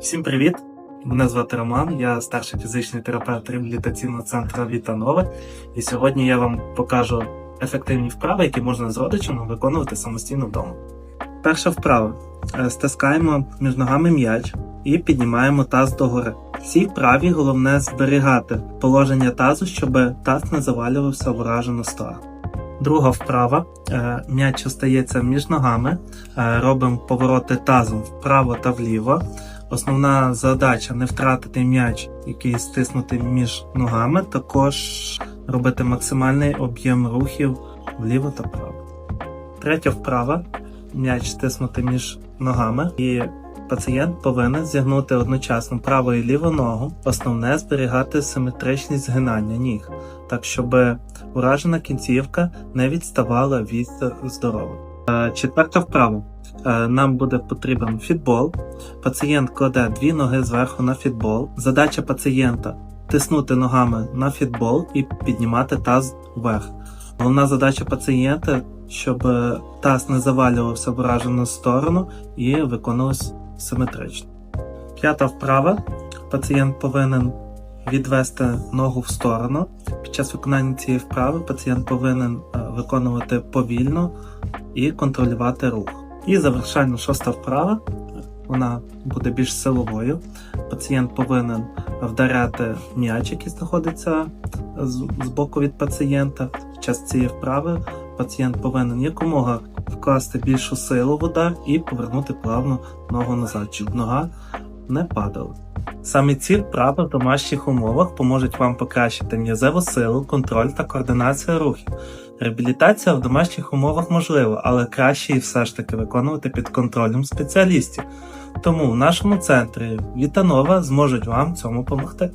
Всім привіт! Мене звати Роман, я старший фізичний терапевт реабілітаційного центру Вітанове. І сьогодні я вам покажу ефективні вправи, які можна з родичами виконувати самостійно вдома. Перша вправа. Е, Стискаємо між ногами м'яч і піднімаємо таз догори. В цій вправі головне зберігати положення тазу, щоб таз не завалювався в уражену сторону. Друга вправа. Е, М'яч остається між ногами. Е, Робимо повороти тазом вправо та вліво. Основна задача не втратити м'яч, який стиснутий між ногами, також робити максимальний об'єм рухів вліво та вправо. Третя вправа м'яч стиснути між ногами, і пацієнт повинен зігнути одночасно праву і ліву ногу. Основне зберігати симетричність згинання ніг, так щоб уражена кінцівка не відставала від здорової. Е, Четверта вправа. Е, Нам буде потрібен фітбол. Пацієнт кладе дві ноги зверху на фітбол. Задача пацієнта тиснути ногами на фітбол і піднімати таз вверх. Головна задача пацієнта, щоб е, таз не завалювався в уражену сторону і виконувався симетрично. П'ята вправа. Пацієнт повинен відвести ногу в сторону. Під час виконання цієї вправи пацієнт повинен виконувати повільно і контролювати рух. І завершальна шоста вправа. Вона буде більш силовою. Пацієнт повинен вдаряти м'яч, який знаходиться з, боку від пацієнта. Під час цієї вправи пацієнт повинен якомога вкласти більшу силу в удар і повернути плавно ногу назад, щоб нога не падала. Саме ці вправи в домашніх умовах поможуть вам покращити м'язеву силу, контроль та координацію рухів. Реабілітація в домашніх умовах можлива, але краще її все ж таки виконувати під контролем спеціалістів. Тому в нашому центрі Вітанова зможуть вам цьому допомогти.